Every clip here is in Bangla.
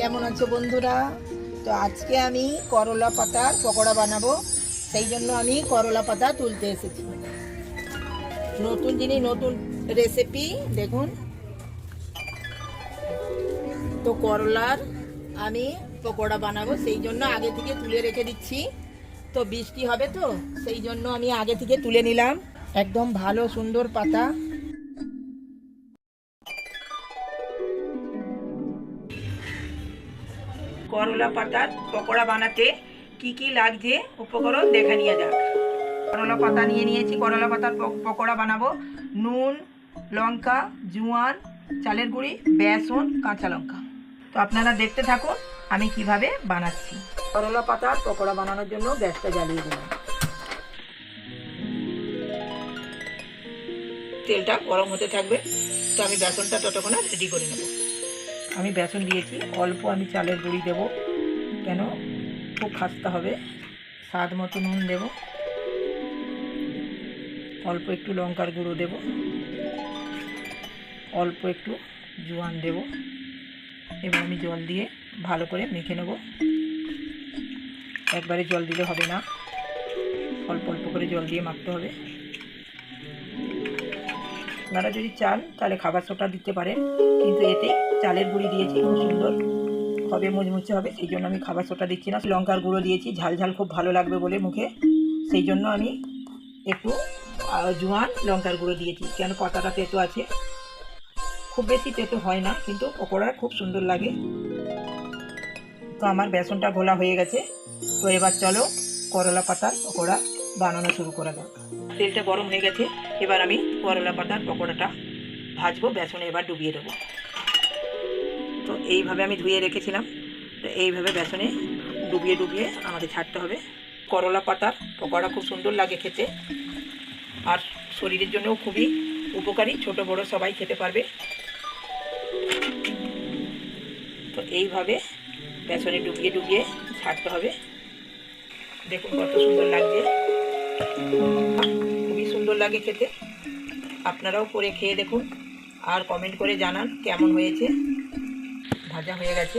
কেমন আছো বন্ধুরা? তো আজকে আমি করলা পাতার পকোড়া বানাবো। সেই জন্য আমি করলা পাতা তুলতে এসেছি। নতুন জিনিস নতুন রেসিপি দেখুন। তো করলার আমি পকোড়া বানাবো, সেই জন্য আগে থেকে তুলে রেখে দিচ্ছি। তো বৃষ্টি হবে তো, সেই জন্য আমি আগে থেকে তুলে নিলাম। একদম ভালো সুন্দর পাতা। করলা পাতার পকোড়া বানাতে কি কি লাগছে উপকরণ দেখে নিয়ে যাক। করলা পাতা নিয়ে নিয়েছি, করলা পাতার পকোড়া বানাবো। নুন, লঙ্কা, জোয়ান, চালের গুঁড়ি, বেসন, কাঁচা লঙ্কা। তো আপনারা দেখতে থাকুন আমি কীভাবে বানাচ্ছি। করলা পাতার পকোড়া বানানোর জন্য গ্যাসটা জ্বালিয়ে দিলাম। তেলটা গরম হতে থাকবে, তো আমি বেসনটা ততক্ষণে রেডি করে নেব। আমি বেসন দিয়েছি, অল্প আমি চালের গুঁড়ি দেব। কেন? খুব খাস্তা হবে। স্বাদ মতো নুন দেব। অল্প একটু লঙ্কার গুঁড়ো দেব। অল্প একটু জোয়ান দেব। এবং আমি জল দিয়ে ভালো করে মেখে নেব। একবারে জল দিলে হবে না। অল্প অল্প করে জল দিয়ে মাখতে হবে। আপনারা যদি চান, তাহলে খাবার সোটা দিতে পারেন। কিন্তু এতে চালের গুঁড়ি দিয়েছি, খুব সুন্দর। হবে মুচমুচে হবে, সেই জন্য আমি খাবার সোটা দিচ্ছি না। লঙ্কার গুঁড়ো দিয়েছি, ঝাল ঝাল খুব ভালো লাগবে বলে মুখে। সেই জন্য আমি একটু জোয়ান লঙ্কার গুঁড়ো দিয়েছি। কেন পাতাটা তেতো আছে? খুব বেশি তেতো হয় না, কিন্তু পকোড়া খুব সুন্দর লাগে। তো আমার বেসনটা ঘোলা হয়ে গেছে। তো এবার চলো করলা পাতার পকোড়া বানানো শুরু করা যাক তেলটা গরম হয়ে গেছে, এবার আমি করলা পাতার পকোড়াটা ভাজবো, বেসনে এবার ডুবিয়ে দেবো। তো এইভাবে আমি ধুয়ে রেখেছিলাম, তো এইভাবে বেসনে ডুবিয়ে ডুবিয়ে আমাদের ছাড়তে হবে। করলা পাতার পকোড়া খুব সুন্দর লাগে খেতে, আর শরীরের জন্যও খুবই উপকারী, ছোট বড় সবাই খেতে পারবে। তো এইভাবে বেসনে ডুবিয়ে ডুবিয়ে ছাড়তে হবে। দেখুন কত সুন্দর লাগছে। খুবই সুন্দর লাগে খেতে। আপনারাও করে খেয়ে দেখুন আর কমেন্ট করে জানান কেমন হয়েছে। ভাজা হয়ে গেছে।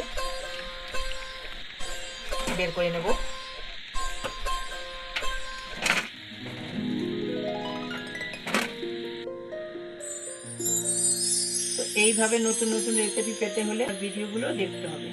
বের করে নেব। এইভাবে নতুন নতুন রেসিপি পেতে হলে ভিডিওগুলো দেখতে হবে।